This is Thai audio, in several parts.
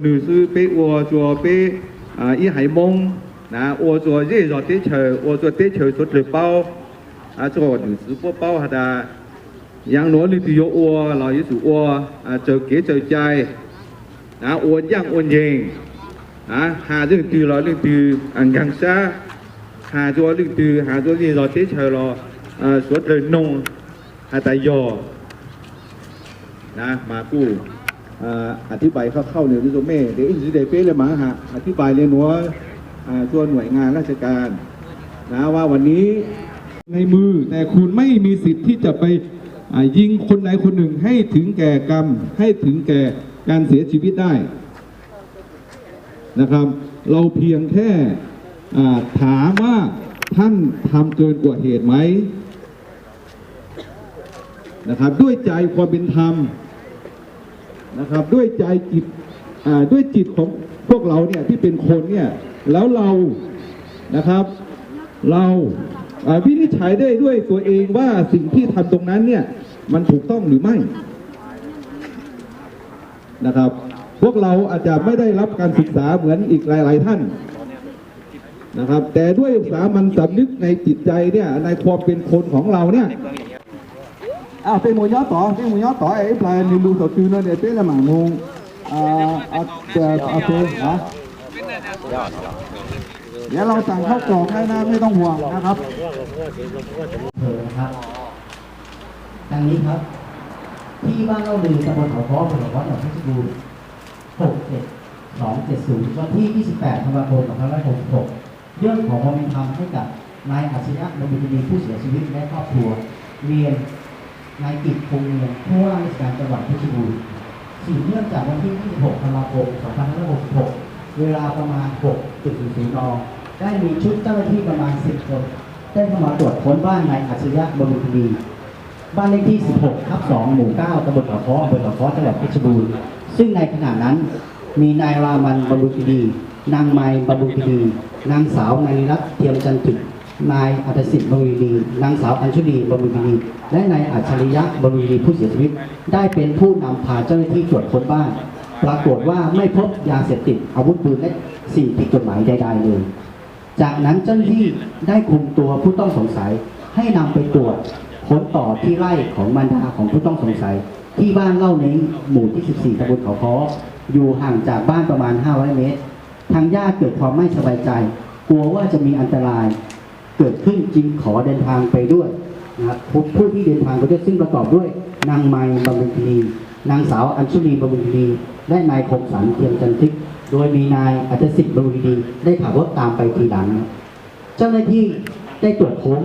หรืซื้อเป้อวจัวเป้อ่าอีไหมงนะอวจัวเย่จอเตเฉออวจัวเตเฉยสุดหรือเป้าอ่าจอดอยู่ซื้อป้เป้าหาดายังน้อยลิติโยอวเราอยู่สู่อวอ่าเจอเก๋เจอใจนะอวย่างอวเย็นะหาเรื่องตือเราเรื่องตืออังกังซาหาจัวเรื่องตือหาจัวเย่จอเตเฉยเราอ่าสุดเลยนงหาตายอนะมากู้ อธิบายเข้าๆเนี่ยที่ตัวเม่เดี๋ยวอีกสิเดเป้เลยมาฮะอธิบายเรียนหัวตัวหน่วยงานราชการนะว่าวันนี้ในมือแต่คุณไม่มีสิทธิ์ที่จะไปยิงคนใดคนหนึ่งให้ถึงแก่กรรม ให้ถึงแก่การเสียชีวิตได้นะครับ เราเพียงแค่ถามว่าท่านทำเกินกว่าเหตุไหมนะครับ ด้วยใจความเป็นธรรม นะครับด้วยใจจิตด้วยจิตของพวกเราเนี่ยที่เป็นคนเนี่ยแล้วเรานะครับ เราอ่าวินิจฉัยได้ด้วยตัวเองว่าสิ่งที่ทำตรงนั้นเนี่ยมันถูกต้องหรือไม่นะครับ พวกเราอาจจะไม่ได้รับการศึกษาเหมือนอีกหลาย ๆ ท่านนะครับ แต่ด้วยสามัญสำนึกในจิตใจเนี่ยในความเป็นคนของเราเนี่ย à bên một nhớ tỏ bên một nhớ tỏ ấy là niềm lưu đầu tư nó để biết là mảng mông à à à à thế hả เดี๋ยวเราสั่งเข้ากล่องได้นะไม่ต้องห่วงนะครับเผยนะครับดังนี้ครับ ที่บ้านเล่าลือตำบลเขาค้ออำเภอวัดหนองเพชรบูรณ์6 7 2 7 0 วันที่ 28ธันวาคม2566 เรื่องของความเป็นธรรมให้กับนายอัจฉริยะนบุญดีผู้เสียชีวิตและครอบครัวเรียน นายกิจคงเมืองผู้ว่าราชการจังหวัดเพชรบูรณ์สืบเนื่องจากวันที่ 26 ธันวาคม 2566 เวลาประมาณ 6.00น ได้มีชุดเจ้าหน้าที่ประมาณ 10 คน ได้เข้ามาตรวจค้นบ้านนายอัจฉริยะบรุงคดี บ้านเลขที่ 16 ทับ 2 หมู่ 9ตำบลเขาค้ออำเภอเขาค้อจังหวัดเพชรบูรณ์ ซึ่งในขณะนั้นมีนายรามันบรุงคดี นางไม้บรุงคดี นางสาวนาริรัตน์เทียมจันทึก นายอัตสิทธิ์บำรุงดีนางสาวอัญชุลีบำรุงดีและนายอัจฉริยะบำรุงดีผู้เสียชีวิต ได้เป็นผู้นำพาเจ้าหน้าที่ตรวจค้นบ้าน ปรากฏว่าไม่พบยาเสพติดอาวุธปืนและสิ่งผิดกฎหมายใดๆเลย จากนั้นเจ้าหน้าที่ได้คุมตัวผู้ต้องสงสัย ให้นำไปตรวจค้นต่อที่ไร่ของมารดาของผู้ต้องสงสัย ที่บ้านเล่าเน้งหมู่ที่ 14ตำบลเขาค้ออยู่ห่างจากบ้านประมาณ 500 เมตร ทางญาติเกิดความไม่สบายใจ กลัวว่าจะมีอันตราย เกิดขึ้นจึงขอเดินทางไปด้วยนะครับผู้ผู้ที่เดินทางไปด้วยซึ่งประกอบด้วย นางไม้บำรุงคดีนางสาวอัญชุลีบำรุงคดีและนายคมสันเทียมจันทึกโดยมีนายอัจสิทธิ์บำรุงคดีได้ขับรถตามไปทีหลัง เจ้าหน้าที่ได้ตรวจค้น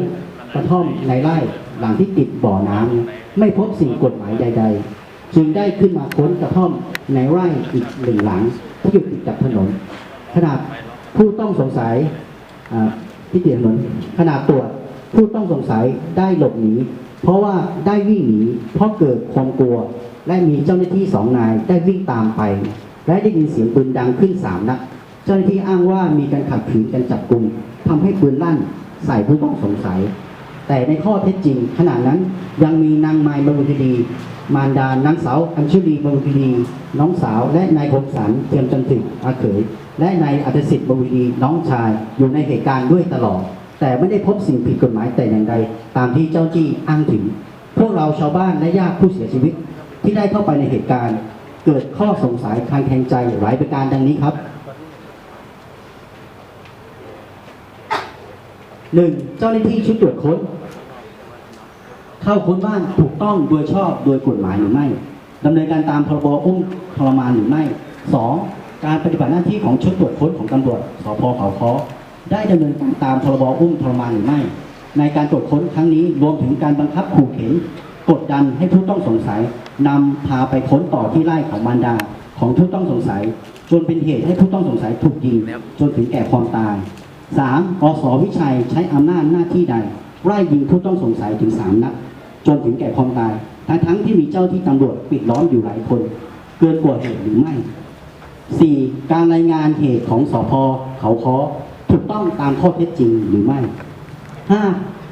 กระท่อมในไร่หลังที่ติดบ่อน้ำไม่พบสิ่งกฎหมายใด ๆ จึงได้ขึ้นมาค้นกระท่อมในไร่อีกหนึ่งหลังที่อยู่ติดกับถนนขนาดผู้ต้องสงสัย ที่ติดถนนขนาดตรวจผู้ต้องสงสัยได้หลบหนีเพราะว่าได้วิ่งหนีเพราะเกิดความกลัว และมีเจ้าหน้าที่สองนายได้วิ่งตามไป และได้ยินเสียงปืนดังขึ้นสามนัดเจ้าหน้าที่อ้างว่ามีการขัดขืนกันจับกลุ่มทำให้ปืนลั่นใส่ผู้ต้องสงสัย แต่ในข้อเท็จจริงขณะนั้นยังมีนางไม้บรุงคดี มารดานางสาวอัญชุลีบรุงคดี น้องสาวและนายคมสันเทียมจันทึกอาเขย และนายอัตสิทธิ์บรุงคดีน้องชายอยู่ในเหตุการณ์ด้วยตลอด แต่ไม่ได้พบสิ่งผิดกฎหมายแต่อย่างใด ตามที่เจ้าจี้อ้างถึง พวกเราชาวบ้านและญาติผู้เสียชีวิต ที่ได้เข้าไปในเหตุการณ์ เกิดข้อสงสัยคลางแคลงใจหลายประการดังนี้ครับหนึ่งเจ้าหน้าที่ชุดตรวจค้น เข้าค้นบ้านถูกต้องโดยชอบโดยกฎหมายหรือไม่ดำเนินการตามพรบอุ้มทรมานหรือไม่สอง การปฏิบัติหน้าที่ของชุดตรวจค้นของตำรวจสพเขาค้อได้ดำเนินการตามพรบอุ้มทรมานหรือไม่ ในการตรวจค้นครั้งนี้รวมถึงการบังคับขู่เข็นกดดันให้ผู้ต้องสงสัยนำพาไปค้นต่อที่ไร่ของมารดาของผู้ต้องสงสัย จนเป็นเหตุให้ผู้ต้องสงสัยถูกยิงจนถึงแก่ความตายสามอสวิชัยใช้อำนาจหน้าที่ใดไล่ยิงผู้ต้องสงสัยถึงสามนัดจนถึงแก่ความตาย ทั้งทั้งที่มีเจ้าที่ตำรวจปิดล้อมอยู่หลายคน เกินกว่าเหตุหรือไม่ สี่การรายงานเหตุของสพเขาค้อถูกต้องตามข้อเท็จจริงหรือไม่ห้า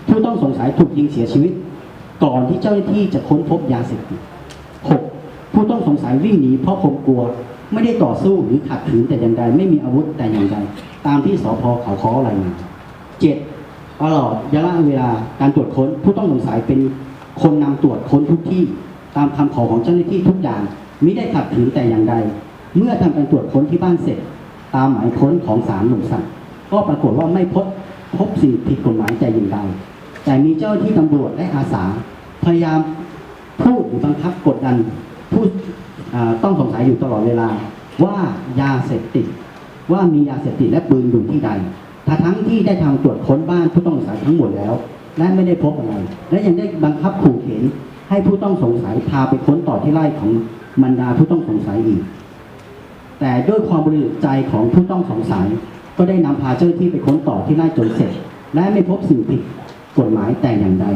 ผู้ต้องสงสัยถูกยิงเสียชีวิต ก่อนที่เจ้าหน้าที่จะค้นพบยาเสพติดหกผู้ต้องสงสัยวิ่งหนีเพราะคมกลัว ไม่ได้ต่อสู้หรือขัดขืนแต่อย่างใดไม่มีอาวุธแต่อย่างใดตามที่สพเขาค้อรายงานเจ็ดตลอดระยะเวลาการตรวจค้น ผู้ต้องสงสัยเป็นคนนำตรวจค้นทุกที่ ตามคำขอของเจ้าหน้าที่ทุกอย่างมิได้ขัดขืนแต่อย่างใด เมื่อทำการตรวจค้นที่บ้านเสร็จ ตามหมายค้นของศาลหนุ่มสัตว์ก็ปรากฏว่าไม่พบพบสิ่งผิดกฎหมายแต่อย่างใดแต่มีเจ้าที่ตำรวจและอาสา พยายามพูดหรือบังคับกดดันผู้ต้องสงสัยอยู่ตลอดเวลา ว่ายาเสพติด ว่ามียาเสพติดและปืนอยู่ที่ใดทั้งทั้งที่ได้ทำตรวจค้นบ้านผู้ต้องสงสัยทั้งหมดแล้ว และไม่ได้พบอะไร และยังได้บังคับขู่เข็นให้ผู้ต้องสงสัยพาไปค้นต่อที่ไร่ของบรรดาผู้ต้องสงสัยอีก แต่ด้วยความบริสุทธิ์ใจของผู้ต้องสงสัย ก็ได้นำพาเจ้าหน้าที่ไปค้นต่อที่ไร่จนเสร็จ และไม่พบสิ่งผิดกฎหมายแต่อย่างใด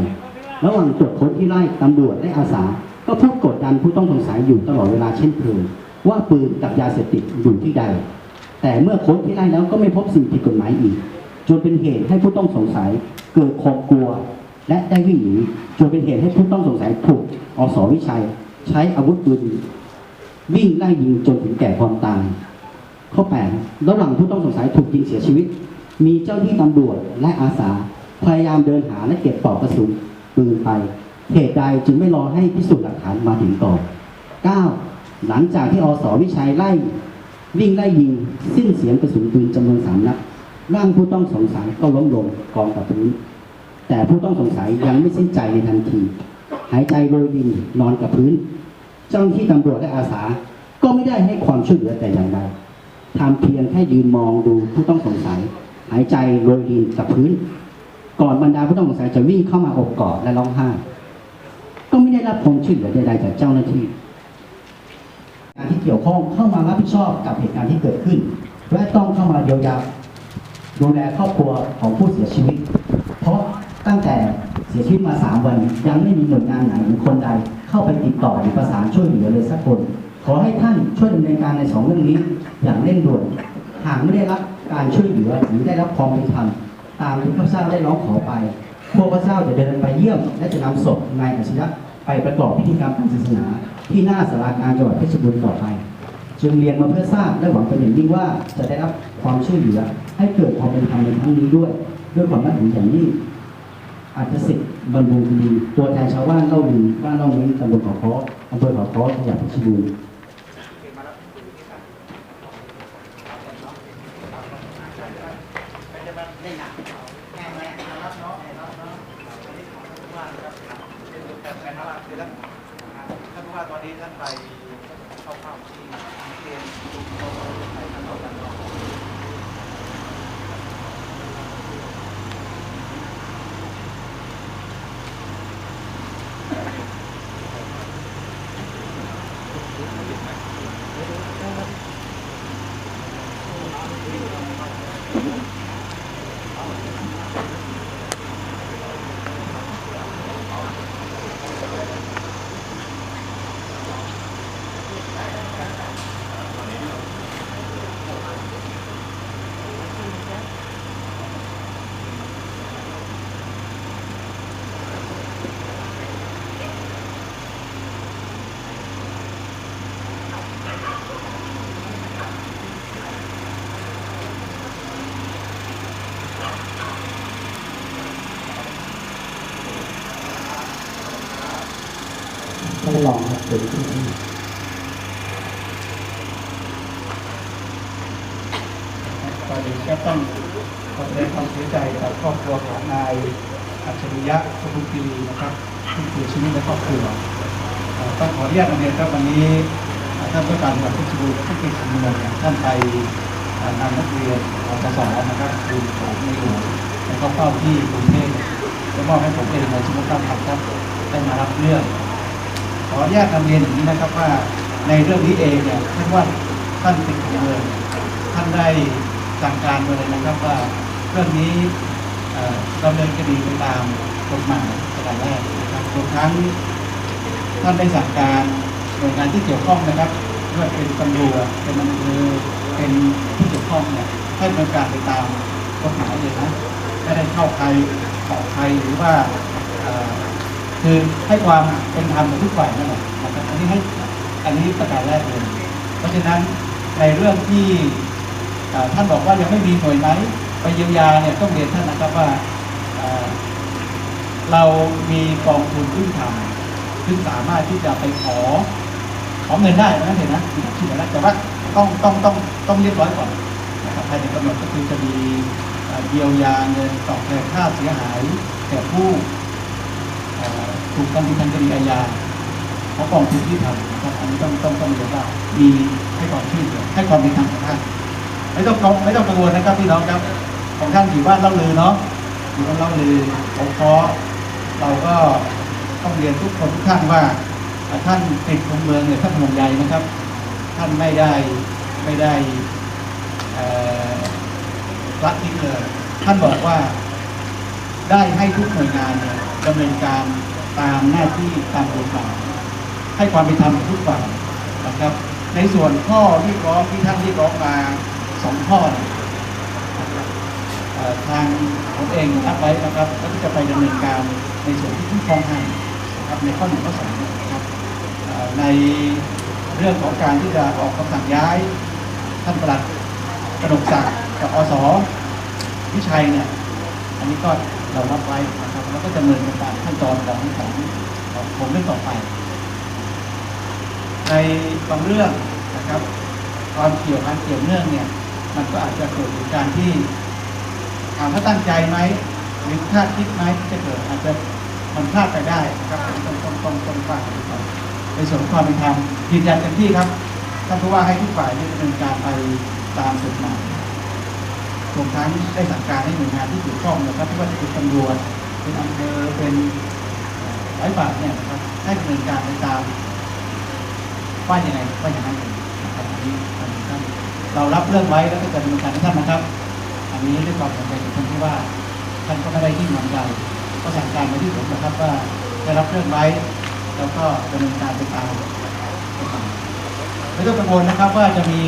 ระหว่างตรวจค้นที่ไร่ตำรวจและอาสา ก็พูดกดดันผู้ต้องสงสัยอยู่ตลอดเวลาเช่นเคยว่าปืนกับยาเสพติดอยู่ที่ใด แต่เมื่อค้นที่ไร่แล้วก็ไม่พบสิ่งผิดกฎหมายอีก จนเป็นเหตุให้ผู้ต้องสงสัยเกิดความกลัว และได้วิ่งหนีจนเป็นเหตุให้ผู้ต้องสงสัยถูกอสวิชัย ใช้อาวุธปืน วิ่งไล่ยิงจนถึงแก่ความตาย ข้อ8ระหว่างผู้ต้องสงสัยถูกยิงเสียชีวิต มีเจ้าที่ตำรวจและอาสา พยายามเดินหาและเก็บปลอกกระสุนปืนไปเหตุใดจึงไม่รอให้พิสูจน์หลักฐานมาถึงก่อน 9. หลังจากที่อสวิชัยไล่ วิ่งไล่ยิงสิ้นเสียงกระสุนปืนจำนวนสามนัดร่างผู้ต้องสงสัยก็ล้มลงกองกับพื้นแต่ผู้ต้องสงสัยยังไม่สิ้นใจในทันที หายใจโรยรินนอนกับพื้น เจ้าหน้าที่ตำรวจและอาสา ก็ไม่ได้ให้ความช่วยเหลือแต่อย่างใดทำเพียงแค่ยืนมองดูผู้ต้องสงสัย หายใจโรยรินกับพื้น ก่อนบรรดาผู้ต้องสงสัยจะวิ่งเข้ามาอบกอดและร้องไห้ก็ไม่ได้รับความช่วยเหลือใดๆจากเจ้าหน้าที่การที่เกี่ยวข้องเข้ามารับผิดชอบกับเหตุการณ์ที่เกิดขึ้น และต้องเข้ามาเยียวยาดูแลครอบครัวของผู้เสียชีวิต เพราะตั้งแต่เสียชีวิตมาสามวันยังไม่มีหน่วยงานไหนหรือคนใด เข้าไปติดต่อหรือประสานช่วยเหลือเลยสักคน ขอให้ท่านช่วยดำเนินการในสองเรื่องนี้อย่างเร่งด่วนหากไม่ได้รับการช่วยเหลือหรือได้รับความเป็นธรรมตามที่ข้าพเจ้าได้ร้องขอไป พวกข้าพเจ้าจะเดินไปเยี่ยม และจะนำศพนายอาชญะไปประกอบพิธีกรรมทางศาสนา ที่หน้าสาราการจังหวัดเพชรบูรณ์ต่อไป จึงเรียนมาเพื่อทราบและหวังเป็นอย่างยิ่งว่าจะได้รับความช่วยเหลือให้เกิดความเป็นธรรมในครั้งนี้ด้วย ด้วยความนับถืออย่างยิ่ง อาจจะสิทธิ์บรรบุญคดีตัวแทนชาวบ้านเล่าดีบ้านเล่านี้ตำบลเขาค้ออำเภอเขาค้อจังหวัดเพชรบูรณ์ท่านผู้ว่าตอนนี้ท่านไปเข้าเข้าที่เกณฑ์ไปทางออกกัน เดี๋ยวที่ที่ก่อนอื่นก็ต้องขอแสดงความเสียใจกับครอบครัวของนายอัจฉริยะสุภุคีนะครับที่เสียชีวิตในครอบครัวต้องขออนุญาตนเรียนครับวันนี้ท่านผู้การจังหวัดเพชรบูรณ์ที่ติดเมืองเนี่ยท่านไปนำนักเรียนอปศนะครับคือของในหลวงแล้วก็เฝ้าที่กรุงเทพจะมอบให้ผมเองในชุมชนครครับได้มารับเรื่อง ขออนุญาตนำเรียนอย่างนี้นะครับว่าในเรื่องนี้เองเนี่ยท่านว่าท่านติดเมืองท่านได้สั่งการมาเลยนะครับว่าเรื่องนี้เอ่อดำเนินคดีไปตามกฎหมายประการแรกนะครับรวมทั้งท่านได้สั่งการหน่วยงานที่เกี่ยวข้องนะครับไม่ว่าเป็นตำรวจเป็นอำเภอเป็นผู้เกี่ยวข้องเนี่ยให้ดำเนินการไปตามกฎหมายเลยนะไม่ได้เข้าใครออกใครหรือว่า คือให้ความเป็นธรรมกับทุกฝ่ายนั่นแหละนะครับอันนี้ให้อันนี้ประการแรกเลยเพราะฉะนั้นในเรื่องที่ท่านบอกว่ายังไม่มีหน่วยไหนไปเยียวยาเนี่ยต้องเรียนท่านนะครับว่าเรามีกองทุนพื้นฐานซึ่งสามารถที่จะไปขอขอเงินได้นะเห็นนะมีชื่อแล้วแต่ว่าต้องต้องต้องต้องเรียบร้อยก่อนนะครับภายในกำหนดก็คือจะมีเยียวยาเงินตอบแทนค่าเสียหายแก่ผู้ เอ่อถูกดำเนินคดีอาญาเพราะกองทุนที่ทำนะครับอันนี้ต้องต้องต้องเรียนว่ามีให้ความช่วยเหลือให้ความเป็นธรรมกับท่านไม่ต้องกังไม่ต้องกังวลนะครับพี่น้องครับของท่านถือว่าเล่าลือเนาะถือว่าเล่าลือผมขอเราก็ต้องเรียนทุกคนทุกท่านว่าท่านติดของเมืองเนี่ยท่านห่วงใยนะครับ ท่านไม่ได้ไม่ได้เอ่อละทิ้งเลยท่านบอกว่าได้ให้ทุกหน่วยงานเนี่ย ดำเนินการตามหน้าที่ตามกฎหมายให้ความเป็นธรรมกับทุกฝ่ายนะครับ ในส่วนข้อเรียกร้องที่ท่านเรียกร้องมาสองข้อทางผมเองรับไว้นะครับแล้วก็จะไปดำเนินการในส่วนที่ที่ฟ้องให้นะครับในข้อหนึ่งข้อสองนะครับในเรื่องของการที่จะออกคำสั่งย้าย ท่านประหลัดกระดกศักดิ์กับอสวิชัยเนี่ยอันนี้ก็เรารับไว้ แล้วก็จะดำเนินการตามขั้นตอนของของของผมเรื่องต่อไป ในบางเรื่องนะครับ ความเกี่ยวพันเกี่ยวเนื่องเนี่ย มันก็อาจจะเกิดเหตุการณ์ที่ถามว่าตั้งใจไหมหรือคาดคิดไหมที่จะเกิดอาจจะมันพลาดไปได้นะครับต้องต้องต้องต้องฝากกันก่อนในส่วนของความเป็นธรรมยืนยันเต็มที่ครับท่านผู้ว่าให้ทุกฝ่ายได้ดำเนินการไปตามกฎหมายรวมทั้งได้สั่งการให้หน่วยงานที่เกี่ยวข้องนะครับไม่ว่าจะเป็นตำรวจ เป็นอำเภอเป็นไร้บาทเนี่ยนะครับให้ดำเนินการไปตามว่าอยังไงว่าอย่างนั้นเองนะครับอันนี้อันนี้ท่านเรารับเรื่องไว้แล้วก็จะดำเนินการให้ท่านนะครับ อันนี้ด้วยความสนใจของท่านที่ว่าท่านก็ไม่ได้ที่หวังใจก็สั่งการมาที่ผมนะครับว่าได้รับเรื่องไว้ แล้วก็ดำเนินการไปตามไม่ต้องกังวลนะครับว่าจะมี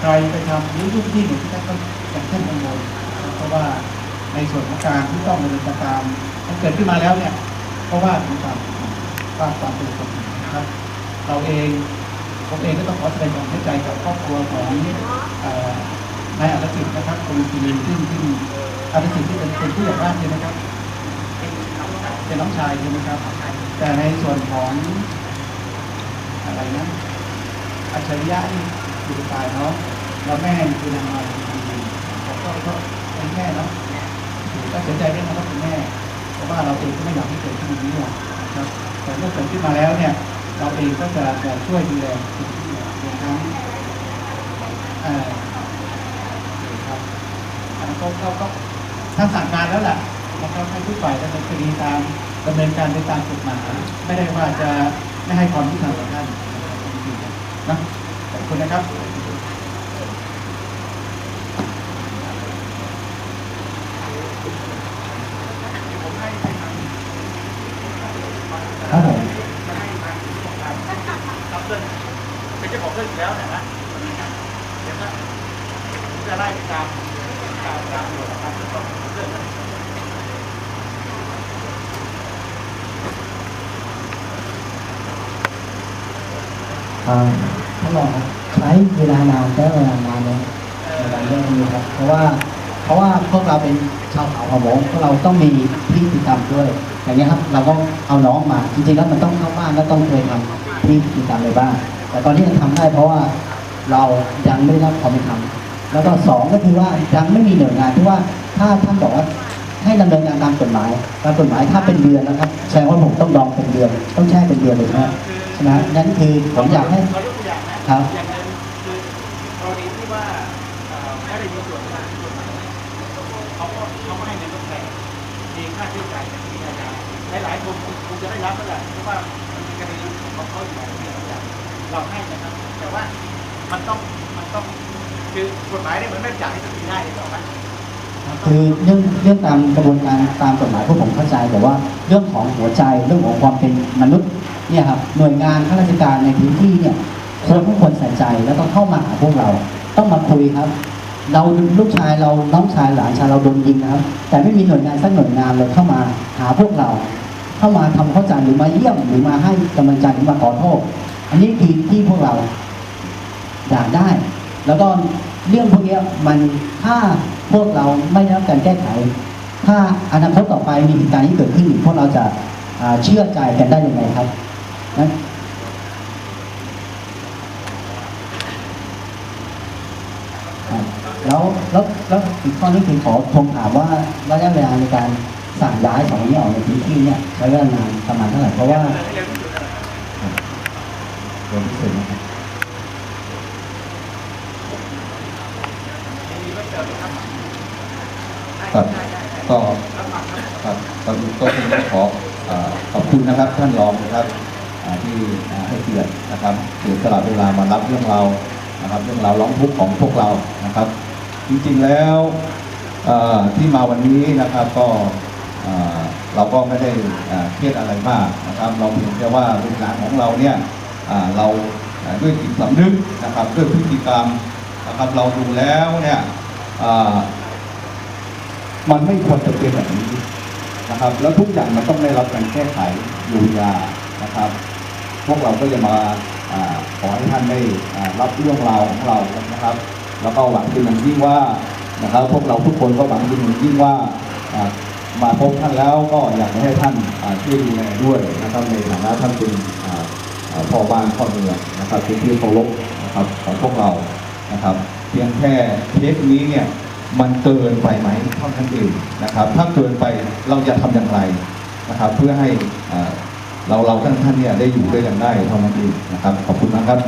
ใครไปทำหรือทุกที่หนึ่งที่ท่านต้องอย่างเช่นกังวลเพราะว่า ในส่วนของการที่ต้องดำเนินการมันเกิดขึ้นมาแล้วเนี่ยเพราะว่าถึงตามกายว่าความเป็นกฎหมายนะครับ เราเองผมเองก็ต้องขอแสดงความเสียใจกับครอบครัวของนายอรสิทธิ์นะครับคุณกีรีซึ่งซึ่งอรสิทธิ์ที่เป็นเป็นผู้ใหญ่บ้านใช่ไหมครับเป็นน้องชายใช่ไหมครับแต่ในส่วนของอะไรนะอัจฉริยะนี่คือตายเนาะแล้วแม่คือนางมาลีผมก็ก็เป็นแม่เนาะ ก็เสียใจด้วยนะครับคุณแม่เพราะว่าเราเองก็ไม่อยากให้เกิดขึ้นอย่างนี้หรอกนะครับแต่เมื่อเกิดขึ้นมาแล้วเนี่ย เราเองก็จะจะช่วยดูแลสิ่งที่รวมทั้งเอ่อครับก็ก็ก็ท่านสั่งการแล้วแหละนะครับให้ทุกฝ่ายดำเนินคดีตามดำเนินการไปตามกฎหมายไม่ได้ว่าจะไม่ให้ความยุติธรรมกับท่านนะขอบคุณนะครับ ครับผม เป็นเจ้าของเรื่องอยู่แล้วนะนะเดี๋ยวนะจะไล่ไปตามตามตามหมวดนะครับเรื่องของเรื่องนั้น อ่า ท่านรองครับใช้เวลานานใช้เวลานานไหมในการเรื่องนี้ครับ เพราะว่าเพราะว่าพวกเราเป็นชาวเขาเขาบอกพวกเราต้องมีพิธีกรรมด้วย อย่างนี้ครับ เราก็เอาน้องมาจริงๆแล้วมันต้องเข้าบ้านแล้วต้องเคยทำพิธีกรรมในบ้านแต่ตอนนี้ยังทำได้เพราะว่าเรายังไม่ได้รับความเป็นธรรมแล้วก็สองก็คือว่ายังไม่มีหน่วยงานที่ว่าถ้าท่านบอกว่าให้ดำเนินการตามกฎหมายตามกฎหมายถ้าเป็นเดือนนะครับแสดงว่าผมต้องดองเป็นเดือน ต้องแช่เป็นเดือนเลยนะ ใช่ไหมนั่นคือผมอยากให้เขายกตัวอย่างนะครับอย่างหนึงคือกรณีที่ว่าเอ่อไม่ได้มีส่วนในการกฎหมายเขาก็เขาก็ให้เงินทดแทนมีค่าใช้จ่ายในคดีอาญาหลายๆคนคงจะได้รับแล้วแหละเพราะว่ามันมีคดีของเขาอยู่ในคดีอาญาเราให้นะครับ แต่ว่ามันต้องมันต้องคือกฎหมายเนี่ยมันไม่จ่ายให้ทันทีได้หรอกไหมคือเรื่องเรื่องตามกระบวนการตามกฎหมายพวกผมเข้าใจแต่ว่าเรื่องของหัวใจเรื่องของความเป็นมนุษย์ เนี่ยครับหน่วยงานข้าราชการในพื้นที่เนี่ยควรทุกคนใส่ใจแล้วก็เข้ามาหาพวกเรา ต้องมาคุยครับ เราลูกชายเราน้องชายหลานชายเราโดนยิงนะครับ แต่ไม่มีหน่วยงานสักหน่วยงานเลยเข้ามาหาพวกเรา เข้ามาทำเข้าใจหรือมาเยี่ยมหรือมาให้กำลังใจหรือมาขอโทษอันนี้คือที่พวกเราอยากได้ แล้วก็เรื่องพวกนี้มันถ้าพวกเราไม่ได้รับการแก้ไข ถ้าอนาคตต่อไปมีเหตุการณ์ที่เกิดขึ้นอีกพวกเราจะเชื่อใจกันได้ยังไงครับ นะแล้วแล้วแล้วอีกข้อนี้คือขอทวงถามว่าระยะเวลาในการสั่งย้ายสองนี้ออกในพื้นที่เนี่ยใช้เวลานานประมาณเท่าไหร่เพราะว่ารวมที่สุดนะครับครับก็ครับก็ก็คงต้องขอเอ่อขอบคุณนะครับท่านรองนะครับ ที่ให้เกียรตินะครับเสียสละเวลามารับเรื่องเรานะครับ เรื่องเราร้องทุกข์ของพวกเรานะครับ จริงๆแล้วที่มาวันนี้นะครับก็เราก็ไม่ได้เครียดอะไรมากนะครับ เราเพียงแค่ว่าลูกหลานของเราเนี่ยเราด้วยจิตสำนึกนะครับ ด้วยพฤติกรรมนะครับเราดูแล้วเนี่ยมันไม่ควรจะเป็นแบบนี้นะครับ แล้วทุกอย่างมันต้องได้รับการแก้ไขเยียยานะครับ พวกเราก็จะมาอขอให้ท่านได้รับเรื่องราวของเรานะครับ แล้วก็หวังเป็นอย่างยิ่งว่านะครับ พวกเราทุกคนก็หวังเป็นอย่างยิ่งว่ามาพบท่านแล้วก็อยากจะให้ท่านช่วยดูแลด้วยนะครับในฐานะท่านเป็นพ่อบ้านพ่อเมืองนะครับเป็นที่เคารพนะครับของพวกเรานะครับ เพียงแค่เคสนี้เนี่ยมันเกินไปไหมเท่านั้นเองนะครับ ถ้าเกินไปเราจะทำอย่างไรนะครับ เพื่อให้อ่า เราเราท่านท่านเนี่ยได้อยู่ด้วยกันได้เท่านั้นเองนะครับ ขอบคุณนะครับ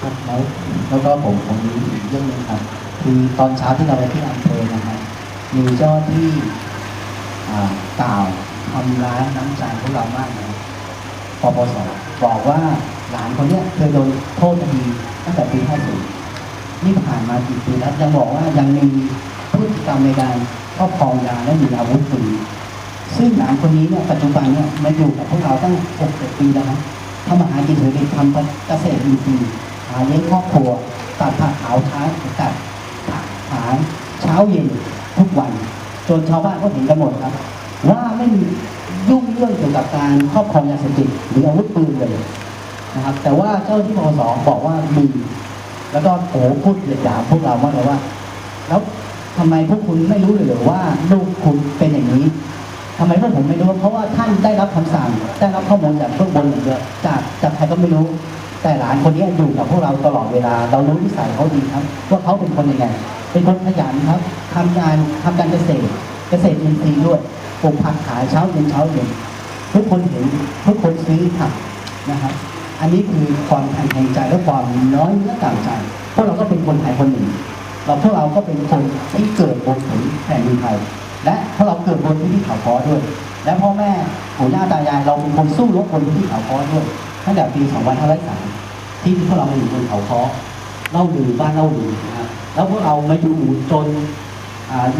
ครับแล้วแล้วก็ผมผมมีอีกเรื่องหนึงครับ คือตอนเช้าที่เราไปที่อำเภอนะครับมีเจ้าที่อ่ากล่าวทำร้ายน้ำใจพวกเรามากนะปปสบอกว่าหลานคนเนี้ยเคยโดนโทษคดี ตั้งแต่ปี50นี่ผ่านมากี่ปีแล้วยังบอกว่ายังมีพฤติกรรมในการครอบครองยาและมีอาวุธปืนซึ่งหลานคนนี้เนี่ยปัจจุบันเนี่ยมาอยู่กับพวกเราตั้ง6-7ปีแล้วนะทำอาหารกินถือเป็นทำเกษตรอินทรีย์หาเลี้ยงครอบครัวตัดผักขาวท้ายตัดผักหาเช้าเย็นทุกวัน จนชาวบ้านก็เห็นกันหมดครับ ว่าไม่มียุ่งเรื่องเกี่ยวกับการครอบครองยาเสพติดหรืออาวุธปืนเลย นะครับ แต่ว่าเจ้าที่ปปสบอกว่ามีแล้วก็โอ้โหพูดเหยียดหยามพวกเรามากเลยว่า แล้วทำไมพวกคุณไม่รู้เลยหรือว่าลูกคุณเป็นอย่างนี้ทำไมพวกผมไม่รู้ เพราะว่าท่านได้รับคำสั่ง ได้รับข้อมูลจากเบื้องบนอย่างเดียวจากจากใครก็ไม่รู้ แต่หลานคนนี้อยู่กับพวกเราตลอดเวลา เรารู้นิสัยเขาดีครับ ว่าเขาเป็นคนยังไง เป็นคนขยันครับทำงานทำการเกษตร เกษตรอินทรีย์ด้วยปลูกผักขายเช้าเย็นเช้าเย็นทุกคนเห็นทุกคนซื้อผักนะครับ อันนี้คือความแข็งใจและความน้อยเนื้อต่ำใจพวกเราก็เป็นคนไทยคนหนึ่ง เราพวกเราก็เป็นคนที่เกิดบนผืนแผ่นดินไทย และพวกเราเกิดบนพื้นที่เขาคอด้วย และพ่อแม่ปู่ย่าตายายเราเป็นคนสู้รบบนพื้นที่เขาคอด้วยตั้งแต่ปี 2503ที่พวกเราอยู่บนเขาคอเล่าลือบ้านเล่าลือนะครับแล้วพวกเรามาอยู่จน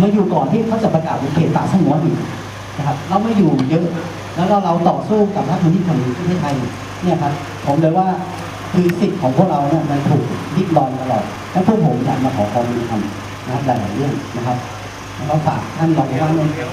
มาอยู่ก่อนที่เขาจะประกาศเป็นเขตป่าสงวนอีกนะครับ เราไม่อยู่เยอะ แล้วก็เราต่อสู้กับรัฐมนตรีของประเทศไทยเนี่ยครับ ผมเลยว่าคือสิทธิ์ของพวกเราเนี่ยมันถูกริดรอนตลอดแล้วพวกผมอยากมาขอความยุติธรรมนะครับหลายๆเรื่องนะครับแล้วก็ฝากท่านรองผู้ว่าเนี่ย